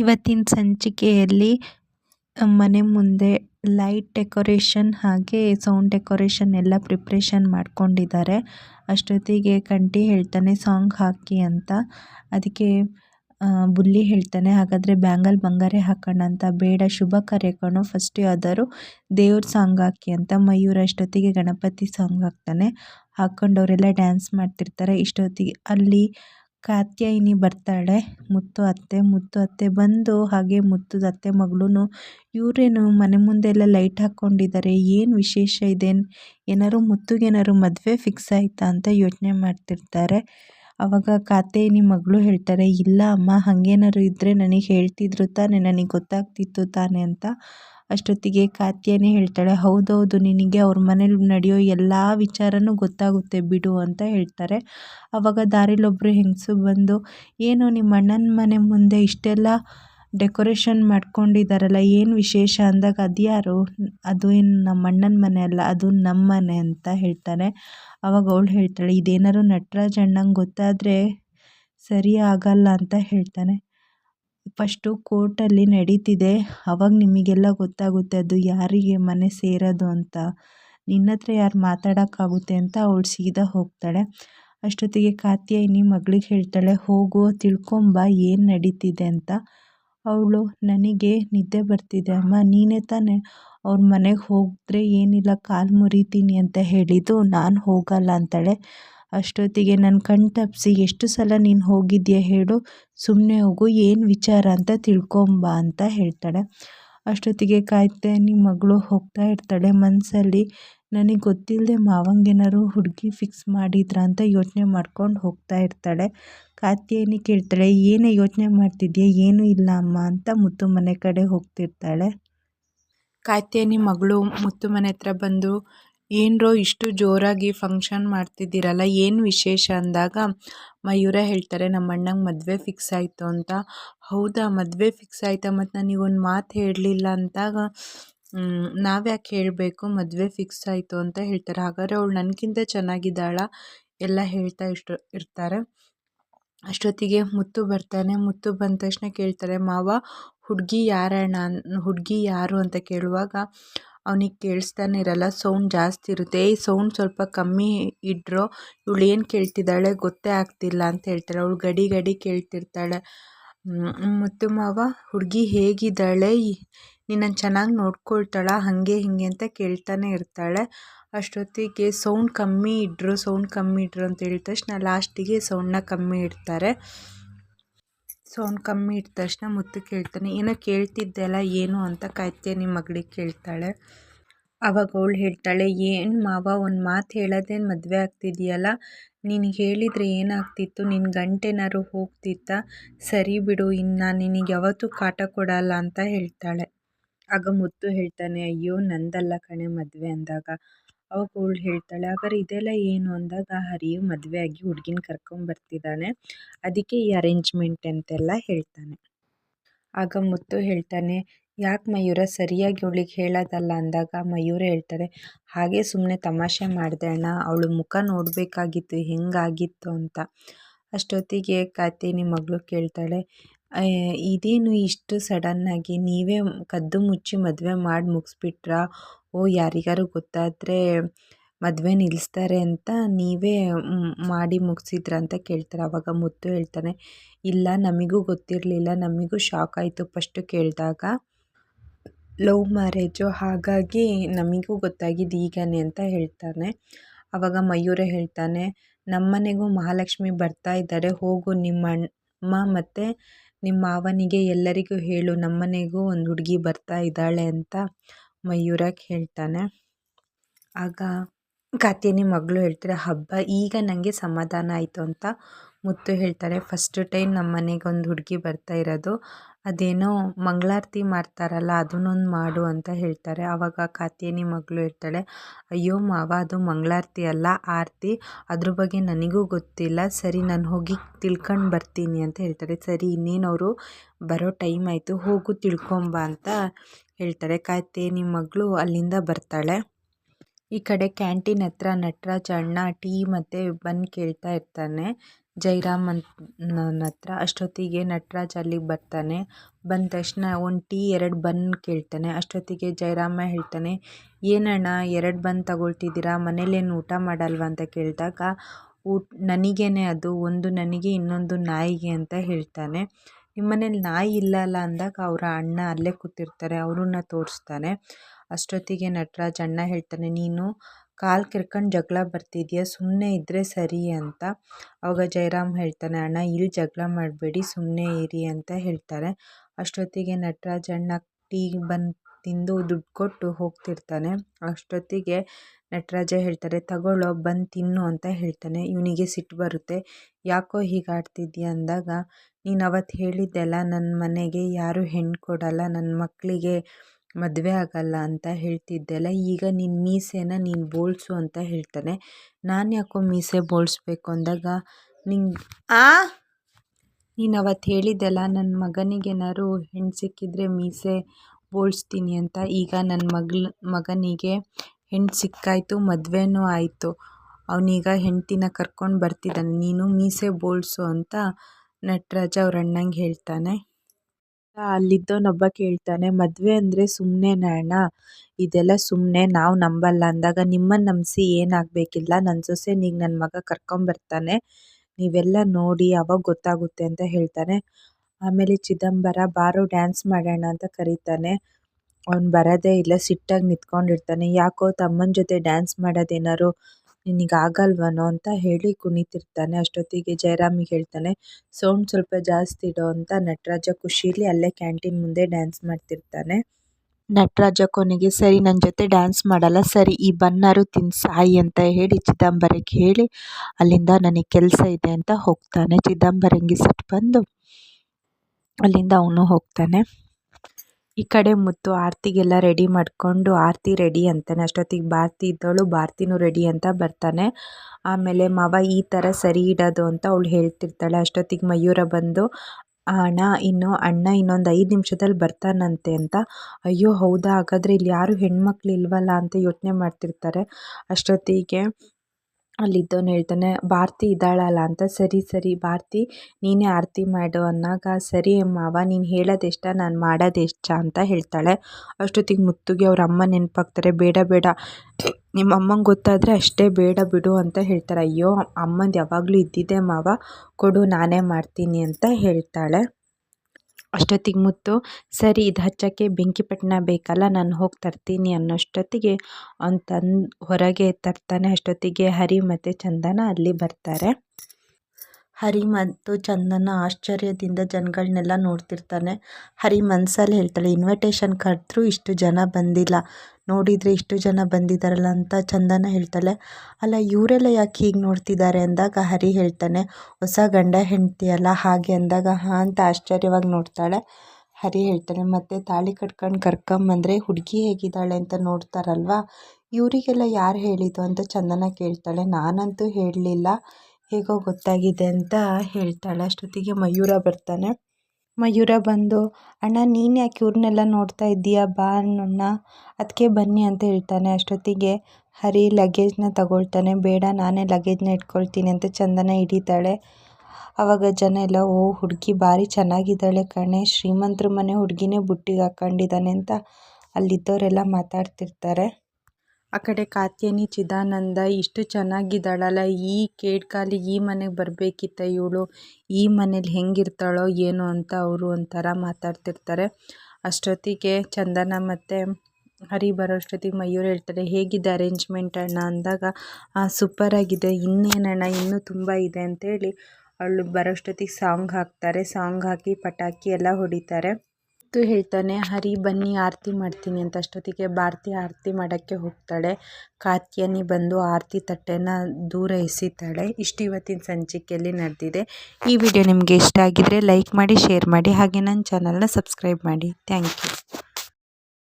ಇವತ್ತಿನ ಸಂಚಿಕೆಯಲ್ಲಿ ಮನೆ ಮುಂದೆ ಲೈಟ್ ಡೆಕೋರೇಷನ್ ಹಾಗೆ ಸೌಂಡ್ ಡೆಕೋರೇಷನ್ ಎಲ್ಲ ಪ್ರಿಪ್ರೇಷನ್ ಮಾಡ್ಕೊಂಡಿದ್ದಾರೆ. ಅಷ್ಟೊತ್ತಿಗೆ ಕಂಠಿ ಹೇಳ್ತಾನೆ, ಸಾಂಗ್ ಹಾಕಿ ಅಂತ. ಅದಕ್ಕೆ ಬುಲ್ಲಿ ಹೇಳ್ತಾನೆ, ಹಾಗಾದರೆ ಬ್ಯಾಂಗಲ್ ಬಂಗಾರ ಹಾಕೋಣ ಅಂತ. ಬೇಡ, ಶುಭ ಕಾರ್ಯ ಫಸ್ಟ್ ಯಾವ್ದಾದ್ರು ದೇವ್ರ ಸಾಂಗ್ ಹಾಕಿ ಅಂತ. ಮಯೂರ ಅಷ್ಟೊತ್ತಿಗೆ ಗಣಪತಿ ಸಾಂಗ್ ಹಾಕ್ತಾನೆ. ಹಾಕ್ಕೊಂಡವರೆಲ್ಲ ಡ್ಯಾನ್ಸ್ ಮಾಡ್ತಿರ್ತಾರೆ. ಇಷ್ಟೊತ್ತಿಗೆ ಅಲ್ಲಿ ಕಾತ್ಯಾಯಿನಿ ಬರ್ತಾಳೆ. ಮುತ್ತು ಅತ್ತೆ ಮುತ್ತು ಅತ್ತೆ ಬಂದು ಹಾಗೆ ಮುತ್ತುದ ಅತ್ತೆ ಮಗಳೂ ಇವರೇನು ಮನೆ ಮುಂದೆ ಎಲ್ಲ ಲೈಟ್ ಹಾಕ್ಕೊಂಡಿದ್ದಾರೆ ಏನು ವಿಶೇಷ ಇದೆ ಏನಾದ್ರು ಮುತ್ತುಗೇನಾರು ಮದುವೆ ಫಿಕ್ಸ್ ಆಯಿತಾ ಅಂತ ಯೋಚನೆ ಮಾಡ್ತಿರ್ತಾರೆ. ಆವಾಗ ಕಾತ್ಯಾಯಿನಿ ಮಗಳು ಹೇಳ್ತಾರೆ, ಇಲ್ಲ ಅಮ್ಮ, ಹಾಗೇನಾರು ಇದ್ದರೆ ನನಗೆ ಹೇಳ್ತಿದ್ರು ತಾನೇ, ನನಗೆ ಗೊತ್ತಾಗ್ತಿತ್ತು ತಾನೇ ಅಂತ. ಅಷ್ಟೊತ್ತಿಗೆ ಕಾತ್ಯಾನೆ ಹೇಳ್ತಾಳೆ ಹೌದೌದು ನಿನಗೆ ಅವ್ರ ಮನೇಲಿ ನಡೆಯೋ ಎಲ್ಲ ವಿಚಾರನೂ ಗೊತ್ತಾಗುತ್ತೆ ಬಿಡು ಅಂತ ಹೇಳ್ತಾರೆ. ಆವಾಗ ದಾರಿಲೊಬ್ಬರು ಹೆಂಗಸು ಬಂದು, ಏನು ನಿಮ್ಮ ಅಣ್ಣನ ಮನೆ ಮುಂದೆ ಇಷ್ಟೆಲ್ಲ ಡೆಕೋರೇಷನ್ ಮಾಡ್ಕೊಂಡಿದ್ದಾರಲ್ಲ ಏನು ವಿಶೇಷ? ಅಂದಾಗ ಅದ್ಯಾರು ಅದು ಏನು ನಮ್ಮ ಅಣ್ಣನ ಮನೆ ಅಲ್ಲ, ಅದು ನಮ್ಮ ಮನೆ ಅಂತ ಹೇಳ್ತಾನೆ. ಆವಾಗ ಅವಳು ಹೇಳ್ತಾಳೆ, ಇದೇನಾದ್ರು ನಟರಾಜ್ ಅಣ್ಣಂಗೆ ಗೊತ್ತಾದರೆ ಸರಿ ಆಗಲ್ಲ ಅಂತ ಹೇಳ್ತಾನೆ. ಫಸ್ಟು ಕೋರ್ಟಲ್ಲಿ ನಡೀತಿದೆ. ಅವಾಗ ನಿಮಗೆಲ್ಲ ಗೊತ್ತಾಗುತ್ತೆ, ಅದು ಯಾರಿಗೆ ಮನೆ ಸೇರೋದು ಅಂತ. ನಿನ್ನ ಹತ್ರ ಯಾರು ಮಾತಾಡೋಕ್ಕಾಗುತ್ತೆ ಅಂತ ಅವಳು ಸೀದಾ ಹೋಗ್ತಾಳೆ. ಅಷ್ಟೊತ್ತಿಗೆ ಕಾತ್ಯಾಯಿನಿ ಮಗಳಿಗೆ ಹೇಳ್ತಾಳೆ, ಹೋಗು, ತಿಳ್ಕೊಂಬ, ಏನು ನಡೀತಿದೆ ಅಂತ. ಅವಳು, ನನಗೆ ನಿದ್ದೆ ಬರ್ತಿದೆ, ಅಮ್ಮ, ನೀನೇ ತಾನೇ ಅವ್ರ ಮನೆಗೆ ಹೋದರೆ ಏನಿಲ್ಲ, ಕಾಲು ಮುರಿತೀನಿ ಅಂತ ಹೇಳಿದ್ದು, ನಾನು ಹೋಗಲ್ಲ ಅಂತಾಳೆ. ಅಷ್ಟೊತ್ತಿಗೆ ನನ್ನ ಕಣ್ ತಪ್ಪಿಸಿ ಎಷ್ಟು ಸಲ ನೀನು ಹೋಗಿದ್ಯಾ ಹೇಳು? ಸುಮ್ಮನೆ ಹೋಗು, ಏನು ವಿಚಾರ ಅಂತ ತಿಳ್ಕೊಂಬ ಅಂತ ಹೇಳ್ತಾಳೆ. ಅಷ್ಟೊತ್ತಿಗೆ ನಿಮ್ಮ ಮಗಳು ಹೋಗ್ತಾ ಇರ್ತಾಳೆ ಮನಸ್ಸಲ್ಲಿ ನನಗೆ ಗೊತ್ತಿಲ್ಲದೆ ಮಾವಂಗೇನಾರು ಹುಡುಗಿ ಫಿಕ್ಸ್ ಮಾಡಿದ್ರ ಅಂತ ಯೋಚನೆ ಮಾಡ್ಕೊಂಡು ಹೋಗ್ತಾ ಇರ್ತಾಳೆ. ಕಾತ್ಯಾಯಿನಿ ಕೇಳ್ತಾಳೆ, ಏನೇ ಯೋಚನೆ ಮಾಡ್ತಿದ್ಯಾ? ಏನೂ ಇಲ್ಲ ಅಮ್ಮ ಅಂತ ಮುತ್ತು ಮನೆ ಕಡೆ ಹೋಗ್ತಿರ್ತಾಳೆ. ಕಾತ್ಯಾಯಿನಿ ಮಗಳು ಮುತ್ತು ಮನೆ ಹತ್ರ ಬಂದು ಏನರೋ ಇಷ್ಟು ಜೋರಾಗಿ ಫಂಕ್ಷನ್ ಮಾಡ್ತಿದ್ದೀರಲ್ಲ, ಏನು ವಿಶೇಷ ಅಂದಾಗ, ಮಯೂರ ಹೇಳ್ತಾರೆ, ನಮ್ಮ ಅಣ್ಣಂಗೆ ಮದುವೆ ಫಿಕ್ಸ್ ಆಯಿತು ಅಂತ. ಹೌದಾ, ಮದುವೆ ಫಿಕ್ಸ್ ಆಯಿತಾ? ಮತ್ತು ನನಗೆ ಒಂದು ಮಾತು ಹೇಳಲಿಲ್ಲ ಅಂದಾಗ ನಾವ್ಯಾಕೆ ಹೇಳಬೇಕು? ಮದುವೆ ಫಿಕ್ಸ್ ಆಯಿತು ಅಂತ ಹೇಳ್ತಾರೆ. ಹಾಗಾದ್ರೆ ಅವಳು ನನಗಿಂತ ಚೆನ್ನಾಗಿದ್ದಾಳ? ಎಲ್ಲ ಹೇಳ್ತಾ ಇಷ್ಟು, ಇರ್ತಾರೆ. ಅಷ್ಟೊತ್ತಿಗೆ ಮುತ್ತು ಬರ್ತಾನೆ. ಮುತ್ತು ಬಂದ ತಕ್ಷಣ ಕೇಳ್ತಾರೆ, ಮಾವ, ಹುಡುಗಿ ಯಾರಣ್ಣ? ಹುಡುಗಿ ಯಾರು? ಅಂತ ಕೇಳುವಾಗ ಅವನಿಗೆ ಕೇಳಿಸ್ತಾನೆ ಇರಲ್ಲ, ಸೌಂಡ್ ಜಾಸ್ತಿ ಇರುತ್ತೆ. ಈ ಸೌಂಡ್ ಸ್ವಲ್ಪ ಕಮ್ಮಿ ಇಡ್ರೋ, ಇವಳು ಏನು ಕೇಳ್ತಿದ್ದಾಳೆ ಗೊತ್ತೇ ಆಗ್ತಿಲ್ಲ ಅಂತ ಹೇಳ್ತಾಳೆ. ಅವಳು ಗಡಿ ಗಡಿ ಕೇಳ್ತಿರ್ತಾಳೆ. ಮುತ್ತು ಮಾವ, ಹುಡುಗಿ ಹೇಗಿದ್ದಾಳೆ? ನಿನ್ನನ್ನು ಚೆನ್ನಾಗಿ ನೋಡ್ಕೊಳ್ತಾಳ? ಹಾಗೆ, ಹೀಗೆ ಅಂತ ಕೇಳ್ತಾನೆ ಇರ್ತಾಳೆ. ಅಷ್ಟೊತ್ತಿಗೆ ಸೌಂಡ್ ಕಮ್ಮಿ ಇಡ್ರು, ಸೌಂಡ್ ಕಮ್ಮಿ ಇಡ್ರು ಅಂತ ಹೇಳಿದ ತಕ್ಷಣ ಲಾಸ್ಟಿಗೆ ಸೌಂಡನ್ನ ಕಮ್ಮಿ ಇಡ್ತಾರೆ. ಸೌಂಡ್ ಕಮ್ಮಿ ಇಟ್ಟ ತಕ್ಷಣ ಮುತ್ತು ಕೇಳ್ತಾನೆ, ಏನೋ ಕೇಳ್ತಿದ್ದೆಲ್ಲ ಏನು ಅಂತ ಕಾಯ್ತೆ ನಿಮ್ಮ ಮಗಳಿಗೆ ಕೇಳ್ತಾಳೆ. ಅವಾಗ ಅವಳು ಹೇಳ್ತಾಳೆ, ಏನು ಮಾವ, ಒಂದು ಮಾತು ಹೇಳೋದೇನು ಮದುವೆ ಆಗ್ತಿದೆಯಲ್ಲ? ನೀನು ಹೇಳಿದರೆ ಏನಾಗ್ತಿತ್ತು? ನಿನ್ನ ಗಂಟೆನಾರು ಹೋಗ್ತಿತ್ತ? ಸರಿ ಬಿಡು ಇನ್ನು ನಾನು ನಿನಗೆ ಯಾವತ್ತೂ ಕಾಟ ಕೊಡಲ್ಲ ಅಂತ ಹೇಳ್ತಾಳೆ. ಆಗ ಮುತ್ತು ಹೇಳ್ತಾನೆ, ಅಯ್ಯೋ, ನಂದಲ್ಲ ಕಣೆ ಮದುವೆ ಅಂದಾಗ. ಅವಾಗ ಅವಳು ಹೇಳ್ತಾಳೆ, ಹಾಗಾದ್ರೆ ಇದೆಲ್ಲ ಏನು? ಅಂದಾಗ ಹರಿಯು ಮದುವೆ ಆಗಿ ಹುಡುಗಿನ ಕರ್ಕೊಂಬರ್ತಿದ್ದಾನೆ ಅದಕ್ಕೆ ಈ ಅರೇಂಜ್ಮೆಂಟ್ ಅಂತೆಲ್ಲ ಹೇಳ್ತಾನೆ. ಆಗ ಮುತ್ತು ಹೇಳ್ತಾನೆ, ಯಾಕೆ ಮಯೂರ, ಸರಿಯಾಗಿ ಅವಳಿಗೆ ಹೇಳೋದಲ್ಲ? ಅಂದಾಗ ಮಯೂರ ಹೇಳ್ತಾರೆ ಹಾಗೆ ಸುಮ್ಮನೆ ತಮಾಷೆ ಮಾಡಿದೆ ಅಣ್ಣ, ಅವಳು ಮುಖ ನೋಡಬೇಕಾಗಿತ್ತು, ಹೆಂಗಾಗಿತ್ತು ಅಂತ. ಅಷ್ಟೊತ್ತಿಗೆ ಕಾತ್ಯಾಯಿನಿ ಮಗಳು ಕೇಳ್ತಾಳೆ ಇದೇನು ಇಷ್ಟು ಸಡನ್ನಾಗಿ ನೀವೇ ಕದ್ದು ಮುಚ್ಚಿ ಮದುವೆ ಮಾಡಿ ಮುಗಿಸ್ಬಿಟ್ರಾ? ಓ, ಯಾರಿಗಾರು ಗೊತ್ತಾದರೆ ಮದುವೆ ನಿಲ್ಲಿಸ್ತಾರೆ ಅಂತ ನೀವೇ ಮಾಡಿ ಮುಗಿಸಿದ್ರ ಅಂತ ಕೇಳ್ತಾರೆ. ಆವಾಗ ಮುತ್ತು ಹೇಳ್ತಾನೆ, ಇಲ್ಲ, ನಮಗೂ ಗೊತ್ತಿರಲಿಲ್ಲ, ನಮಗೂ ಶಾಕ್ ಆಯಿತು ಫಸ್ಟು ಕೇಳಿದಾಗ. ಲವ್ ಮ್ಯಾರೇಜು ಹಾಗಾಗಿ ನಮಗೂ ಗೊತ್ತಾಗಿದ್ದು ಈಗನೇ ಅಂತ ಹೇಳ್ತಾನೆ. ಆವಾಗ ಮಯೂರ ಹೇಳ್ತಾನೆ, ನಮ್ಮನೆಗೂ ಮಹಾಲಕ್ಷ್ಮಿ ಬರ್ತಾ ಇದ್ದಾರೆ, ಹೋಗು ನಿಮ್ಮ ಅಮ್ಮ ಮತ್ತು ನಿಮ್ಮ ಮಾವನಿಗೆ ಎಲ್ಲರಿಗೂ ಹೇಳು ನಮ್ಮನೆಗೂ ಒಂದು ಹುಡುಗಿ ಬರ್ತಾ ಇದ್ದಾಳೆ ಅಂತ ಮಯೂರಕ್ಕೆ ಹೇಳ್ತಾನೆ. ಆಗ ಕಾತ್ಯಾನಿ ಮಗಳು ಹೇಳ್ತಾರೆ ಹಬ್ಬ ಈಗ ನನಗೆ ಸಮಾಧಾನ ಆಯಿತು ಅಂತ ಮುತ್ತು ಹೇಳ್ತಾರೆ. ಫಸ್ಟ್ ಟೈಮ್ ನಮ್ಮ ಮನೆಗೆ ಒಂದು ಹುಡುಗಿ ಬರ್ತಾ ಇರೋದು. ಅದೇನೋ ಮಂಗಳಾರತಿ ಮಾಡ್ತಾರಲ್ಲ, ಅದನ್ನೊಂದು ಮಾಡು ಅಂತ ಹೇಳ್ತಾರೆ. ಆವಾಗ ಕಾತ್ಯಾಯನಿ ಮಗಳು ಇರ್ತಾಳೆ, ಅಯ್ಯೋ ಮಾವ, ಅದು ಮಂಗಳಾರತಿ ಅಲ್ಲ, ಆರತಿ. ಅದ್ರ ಬಗ್ಗೆ ನನಗೂ ಗೊತ್ತಿಲ್ಲ. ಸರಿ, ನಾನು ಹೋಗಿ ತಿಳ್ಕೊಂಡು ಬರ್ತೀನಿ ಅಂತ ಹೇಳ್ತಾರೆ. ಸರಿ ಇನ್ನೇನು ಅವರು ಬರೋ ಟೈಮ್ ಆಯಿತು, ಹೋಗು ತಿಳ್ಕೊಂಬ ಅಂತ ಹೇಳ್ತಾರೆ. ಕಾತ್ಯಾಯನಿ ಮಗಳು ಅಲ್ಲಿಂದ ಬರ್ತಾಳೆ. ಈ ಕಡೆ ಕ್ಯಾಂಟೀನ್ ಹತ್ರ ನಟರಾಜ್ ಅಣ್ಣ, ಟೀ ಮತ್ತು ಬನ್ ಕೇಳ್ತಾ ಇರ್ತಾನೆ. ಜೈರಾಮ್ ಅಂತ ಹತ್ರ ಅಷ್ಟೊತ್ತಿಗೆ ನಟರಾಜ್ ಅಲ್ಲಿಗೆ ಬರ್ತಾನೆ. ಬಂದ ತಕ್ಷಣ ಒಂದು ಟೀ, ಎರಡು ಬನ್ ಕೇಳ್ತಾನೆ. ಅಷ್ಟೊತ್ತಿಗೆ ಜಯರಾಮ ಹೇಳ್ತಾನೆ, ಏನಣ್ಣ, ಎರಡು ಬನ್ ತಗೊಳ್ತಿದ್ದೀರಾ? ಮನೇಲೇನು ಊಟ ಮಾಡಲ್ವಾ? ಅಂತ ಕೇಳಿದಾಗ, ಊಟ, ನನಗೇನೆ ಅದು, ಒಂದು ನನಗೆ, ಇನ್ನೊಂದು ನಾಯಿಗೆ, ಅಂತ ಹೇಳ್ತಾನೆ. ನಿಮ್ಮ ಮನೇಲಿ ನಾಯಿ ಇಲ್ಲ ಅಲ್ಲ? ಅಂದಾಗ, ಅವರ ಅಣ್ಣ ಅಲ್ಲೇ ಕೂತಿರ್ತಾರೆ, ಅವ್ರನ್ನ ತೋರಿಸ್ತಾನೆ. ಅಷ್ಟೊತ್ತಿಗೆ ನಟರಾಜ್ ಅಣ್ಣ ಹೇಳ್ತಾನೆ, ನೀನು ಕಾಲು ಕೆರ್ಕೊಂಡು ಜಗಳ ಬರ್ತಿದೆಯಾ? ಸುಮ್ಮನೆ ಇದ್ದರೆ ಸರಿ ಅಂತ ಅವಾಗ ಜಯರಾಮ್ ಹೇಳ್ತಾನೆ, ಅಣ್ಣ ಇಲ್ಲಿ ಜಗಳ ಮಾಡಬೇಡಿ ಸುಮ್ಮನೆ ಇರಿ ಅಂತ ಹೇಳ್ತಾರೆ. ಅಷ್ಟೊತ್ತಿಗೆ ನಟರಾಜ್ ಅಣ್ಣ ಟೀ ಬಂದು ತಿಂದು ದುಡ್ಡು ಕೊಟ್ಟು ಹೋಗ್ತಿರ್ತಾನೆ. ಅಷ್ಟೊತ್ತಿಗೆ ನಟರಾಜ ಹೇಳ್ತಾರೆ, ತಗೊಳ್ಳೋ, ಬಂದು ತಿನ್ನು ಅಂತ ಹೇಳ್ತಾನೆ. ಇವನಿಗೆ ಸಿಟ್ಟು ಬರುತ್ತೆ. ಯಾಕೋ ಹೀಗೆ ಆಡ್ತಿದ್ದೀಯ ಅಂದಾಗ, ನೀನು ಅವತ್ತು ಹೇಳಿದ್ದೆಲ್ಲ ನನ್ನ ಮನೆಗೆ ಯಾರೂ ಹೆಣ್ಣು ಕೊಡಲ್ಲ. ನನ್ನ ಮಕ್ಕಳಿಗೆ ಮದುವೆ ಆಗಲ್ಲ ಅಂತ ಹೇಳ್ತಿದ್ದೆಲ್ಲ, ಈಗ ನಿನ್ನ ಮೀಸೆನ ನೀನು ಬೋಳ್ಸು ಅಂತ ಹೇಳ್ತಾನೆ. ನಾನು ಯಾಕೋ ಮೀಸೆ ಬೋಳ್ಸ್ಬೇಕು? ಅಂದಾಗ, ನಿಂಗೆ, ಆ? ನೀನು ಅವತ್ತು ಹೇಳಿದ್ದೆಲ್ಲ ನನ್ನ ಮಗನಿಗೇನಾದ್ರು ಹೆಣ್ಣು ಸಿಕ್ಕಿದ್ರೆ ಮೀಸೆ ಬೋಳ್ಸ್ತೀನಿ ಅಂತ, ಈಗ ನನ್ನ ಮಗ್ಳ ಮಗನಿಗೆ ಹೆಣ್ಣು ಸಿಕ್ಕಾಯಿತು, ಮದುವೆನೂ ಆಯಿತು. ಅವನೀಗ ಹೆಂಡ್ತಿನ ಕರ್ಕೊಂಡು ಬರ್ತಿದ್ದಾನೆ. ನೀನು ಮೀಸೆ ಬೋಳಿಸು ಅಂತ ನಟರಾಜ ಅವ್ರ ಅಣ್ಣಂಗೆ ಹೇಳ್ತಾನೆ. ಅಲ್ಲಿದ್ದವನೊಬ್ಬ ಕೇಳ್ತಾನೆ, ಮದುವೆ ಅಂದರೆ ಸುಮ್ಮನೆನಾ ಅಣ್ಣ ಇದೆಲ್ಲ ಸುಮ್ಮನೆ ನಾವು ನಂಬಲ್ಲ. ಅಂದಾಗ ನಿಮ್ಮನ್ನು ನಂಬಿಸಿ ಏನಾಗಬೇಕಿಲ್ಲ. ನನ್ನ ಸೊಸೆನಿಗೆ ನನ್ನ ಮಗ ಕರ್ಕೊಂಬರ್ತಾನೆ ನೀವೆಲ್ಲ ನೋಡಿ, ಅವಾಗ ಗೊತ್ತಾಗುತ್ತೆ, ಅಂತ ಹೇಳ್ತಾನೆ. ಆಮೇಲೆ ಚಿದಂಬರ, ಬಾರೋ, ಡ್ಯಾನ್ಸ್ ಮಾಡೋಣ, ಅಂತ ಕರೀತಾನೆ. ಅವ್ನು ಬರೋದೇ ಇಲ್ಲ, ಸಿಟ್ಟಾಗಿ ನಿಂತ್ಕೊಂಡಿರ್ತಾನೆ. ಯಾಕೋ ತಮ್ಮನ ಜೊತೆ ಡ್ಯಾನ್ಸ್ ಮಾಡೋದೇನಾದ್ರು ನಿನಗೆ ಆಗಲ್ವನೋ ಅಂತ ಹೇಳಿ ಕುಣಿತಿರ್ತಾನೆ. ಅಷ್ಟೊತ್ತಿಗೆ ಜಯರಾಮಿಗೆ ಹೇಳ್ತಾನೆ, ಸೌಂಡ್ ಸ್ವಲ್ಪ ಜಾಸ್ತಿ ಇಡೋ ಅಂತ. ನಟರಾಜ ಖುಷೀಲಿ ಅಲ್ಲೇ ಕ್ಯಾಂಟೀನ್ ಮುಂದೆ ಡ್ಯಾನ್ಸ್ ಮಾಡ್ತಿರ್ತಾನೆ. ನಟರಾಜ ಕೊನೆಗೆ, ಸರಿ ನನ್ನ ಜೊತೆ ಡ್ಯಾನ್ಸ್ ಮಾಡಲ್ಲ. ಸರಿ, ಈ ಬನ್ನಾರು ತಿನ್ ಸಾಯಿ ಅಂತ ಹೇಳಿ ಚಿದಂಬರಕ್ಕೆ ಹೇಳಿ, ಅಲ್ಲಿಂದ ನನಗೆ ಕೆಲಸ ಇದೆ ಅಂತ ಹೋಗ್ತಾನೆ. ಚಿದಂಬರಂಗೆ ಸಿಟ್ಟು ಬಂದು ಅಲ್ಲಿಂದ ಅವನು ಹೋಗ್ತಾನೆ. ಈ ಕಡೆ ಮುತ್ತು ಆರತಿಗೆಲ್ಲ ರೆಡಿ ಮಾಡಿಕೊಂಡು ಆರತಿ ರೆಡಿ ಅಂತಾನೆ. ಅಷ್ಟೊತ್ತಿಗೆ ಭಾರತಿ ಇದ್ದವಳು, ಭಾರತಿನೂ ರೆಡಿ ಅಂತ ಬರ್ತಾನೆ. ಆಮೇಲೆ ಮಾವ ಈ ಥರ ಸರಿ ಇಡೋದು ಅಂತ ಅವಳು ಹೇಳ್ತಿರ್ತಾಳೆ. ಅಷ್ಟೊತ್ತಿಗೆ ಮಯೂರ ಬಂದು, ಅಣ್ಣ, ಇನ್ನು ಅಣ್ಣ ಇನ್ನೊಂದು ಐದು ನಿಮಿಷದಲ್ಲಿ ಬರ್ತಾನಂತೆ ಅಂತ. ಅಯ್ಯೋ, ಹೌದಾ? ಹಾಗಾದರೆ ಇಲ್ಲಿ ಯಾರು ಹೆಣ್ಮಕ್ಳು ಇಲ್ವಲ್ಲ? ಅಂತ ಯೋಚನೆ ಮಾಡ್ತಿರ್ತಾರೆ. ಅಷ್ಟೊತ್ತಿಗೆ ಅಲ್ಲಿದ್ದವನು ಹೇಳ್ತಾನೆ, ಭಾರತಿ ಇದ್ದಾಳಲ್ಲ ಅಂತ. ಸರಿ ಸರಿ, ಭಾರತಿ, ನೀನೇ ಆರತಿ ಮಾಡು ಅನ್ನಾಗ, ಸರಿ ಮಾವ, ನೀನು ಹೇಳೋದೆಷ್ಟ, ನಾನು ಮಾಡೋದೆಷ್ಟ ಅಂತ ಹೇಳ್ತಾಳೆ. ಅಷ್ಟೊತ್ತಿಗೆ ಮುತ್ತುಗೆ ಅವ್ರ ಅಮ್ಮ ನೆನಪಾಗ್ತಾರೆ, ಬೇಡ ಬೇಡ, ನಿಮ್ಮ ಅಮ್ಮಂಗೆ ಗೊತ್ತಾದರೆ ಅಷ್ಟೇ ಬೇಡ ಬಿಡು ಅಂತ ಹೇಳ್ತಾರೆ. ಅಯ್ಯೋ, ಅಮ್ಮಂದು ಯಾವಾಗಲೂ ಇದ್ದಿದ್ದೆ ಮಾವ, ಕೊಡು, ನಾನೇ ಮಾಡ್ತೀನಿ ಅಂತ ಹೇಳ್ತಾಳೆ. ಅಷ್ಟೊತ್ತಿಗೆ ಮುತ್ತು, ಸರಿ, ಇದು ಹಚ್ಚೋಕ್ಕೆ ಬೆಂಕಿಪಟ್ಟಣ ಬೇಕಲ್ಲ, ನಾನು ಹೋಗಿ ತರ್ತೀನಿ ಅನ್ನೋಷ್ಟೊತ್ತಿಗೆ ಅವ್ನು ತಂದು ಹೊರಗೆ ತರ್ತಾನೆ. ಅಷ್ಟೊತ್ತಿಗೆ ಹರಿ ಮತ್ತು ಚಂದನ ಅಲ್ಲಿ ಬರ್ತಾರೆ. ಹರಿ ಮತ್ತು ಚಂದನ ಆಶ್ಚರ್ಯದಿಂದ ಜನಗಳನ್ನೆಲ್ಲ ನೋಡ್ತಿರ್ತಾನೆ. ಹರಿ ಮನಸ್ಸಲ್ಲಿ ಹೇಳ್ತಾಳೆ ಇನ್ವಿಟೇಷನ್ ಕರೆದ್ರೂ ಇಷ್ಟು ಜನ ಬಂದಿಲ್ಲ. ನೋಡಿದರೆ ಇಷ್ಟು ಜನ ಬಂದಿದ್ದಾರಲ್ಲ ಅಂತ ಚಂದನ ಹೇಳ್ತಾಳೆ. ಅಲ್ಲ, ಇವರೆಲ್ಲ ಯಾಕೆ ಹೀಗೆ ನೋಡ್ತಿದ್ದಾರೆ ಅಂದಾಗ ಹರಿ ಹೇಳ್ತಾನೆ, ಹೊಸ ಗಂಡ ಹೆಂಡ್ತಿಯಲ್ಲ ಹಾಗೆ ಅಂದಾಗ ಹಾಂ ಅಂತ ಆಶ್ಚರ್ಯವಾಗಿ ನೋಡ್ತಾಳೆ. ಹರಿ ಹೇಳ್ತಾನೆ, ಮತ್ತು ತಾಳಿ ಕಟ್ಕೊಂಡು ಕರ್ಕೊಂಬಂದರೆ ಹುಡುಗಿ ಹೇಗಿದ್ದಾಳೆ ಅಂತ ನೋಡ್ತಾರಲ್ವ? ಇವರಿಗೆಲ್ಲ ಯಾರು ಹೇಳಿದ್ದು? ಅಂತ ಚಂದನ ಕೇಳ್ತಾಳೆ, ನಾನಂತೂ ಹೇಳಲಿಲ್ಲ. ಹೇಗೋ ಗೊತ್ತಾಗಿದೆ ಅಂತ ಹೇಳ್ತಾಳೆ. ಅಷ್ಟೊತ್ತಿಗೆ ಮಯೂರ ಬರ್ತಾನೆ. ಮಯೂರ ಬಂದು, ಅಣ್ಣ, ನೀನು ಯಾಕೆ ಇವ್ರನ್ನೆಲ್ಲ ನೋಡ್ತಾ ಇದ್ದೀಯಾ? ಬಾ ಅಣ್ಣ ಅದಕ್ಕೆ ಬನ್ನಿ ಅಂತ ಹೇಳ್ತಾನೆ. ಅಷ್ಟೊತ್ತಿಗೆ ಹರಿ ಲಗೇಜ್ನ ತಗೊಳ್ತಾನೆ. ಬೇಡ, ನಾನೇ ಲಗೇಜ್ನ ಇಟ್ಕೊಳ್ತೀನಿ ಅಂತ ಚಂದನ ಹಿಡಿತಾಳೆ. ಆವಾಗ ಜನ ಎಲ್ಲ, ಓ, ಹುಡುಗಿ ಭಾರಿ ಚೆನ್ನಾಗಿದ್ದಾಳೆ ಕಣೆ. ಶ್ರೀಮಂತರ ಮನೆ ಹುಡುಗಿನೇ ಬುಟ್ಟಿಗೆ ಹಾಕ್ಕೊಂಡಿದ್ದಾನೆ ಅಂತ ಅಲ್ಲಿದ್ದವರೆಲ್ಲ ಮಾತಾಡ್ತಿರ್ತಾರೆ. ಆ ಕಡೆ ಕಾತ್ಯಾನಿ ಚಿದಾನಂದ ಇಷ್ಟು ಚೆನ್ನಾಗಿದ್ದಾಳಲ್ಲ, ಈ ಕೇಡ್ಕಾಲಿಗೆ ಈ ಮನೆಗೆ ಬರಬೇಕಿತ್ತ ಇವಳು? ಈ ಮನೇಲಿ ಹೆಂಗಿರ್ತಾಳೋ ಏನೋ ಅಂತ ಅವರು ಒಂಥರ ಮಾತಾಡ್ತಿರ್ತಾರೆ. ಅಷ್ಟೊತ್ತಿಗೆ ಚಂದನ ಮತ್ತು ಹರಿ ಬರೋ ಅಷ್ಟೊತ್ತಿಗೆ ಮಯೂರ್ ಹೇಳ್ತಾರೆ, ಹೇಗಿದೆ ಅರೇಂಜ್ಮೆಂಟ್ ಅಣ್ಣ? ಅಂದಾಗ ಸೂಪರಾಗಿದೆ ಇನ್ನೇನಣ್ಣ ಇನ್ನೂ ತುಂಬ ಇದೆ ಅಂತೇಳಿ. ಅವಳು ಬರೋಷ್ಟೊತ್ತಿಗೆ ಸಾಂಗ್ ಹಾಕ್ತಾರೆ. ಸಾಂಗ್ ಹಾಕಿ ಪಟಾಕಿ ಎಲ್ಲ ಹೊಡಿತಾರೆ. ಮುತ್ತು ಹೇಳ್ತಾನೆ, ಹರಿ ಬನ್ನಿ, ಆರತಿ ಮಾಡ್ತೀನಿ ಅಂತ. ಅಷ್ಟೊತ್ತಿಗೆ ಭಾರತಿ ಆರತಿ ಮಾಡೋಕ್ಕೆ ಹೋಗ್ತಾಳೆ. ಕಾತ್ಯಾನಿ ಬಂದು ಆರತಿ ತಟ್ಟೆನ ದೂರ ಎಸಿತಾಳೆ. ಇಷ್ಟು ಇವತ್ತಿನ ಸಂಚಿಕೆಯಲ್ಲಿ ನಡೆದಿದೆ. ಈ ವಿಡಿಯೋ ನಿಮಗೆ ಇಷ್ಟ ಆಗಿದರೆ ಲೈಕ್ ಮಾಡಿ, ಶೇರ್ ಮಾಡಿ, ಹಾಗೆ ನನ್ನ ಚಾನಲ್ನ ಸಬ್ಸ್ಕ್ರೈಬ್ ಮಾಡಿ. Thank you.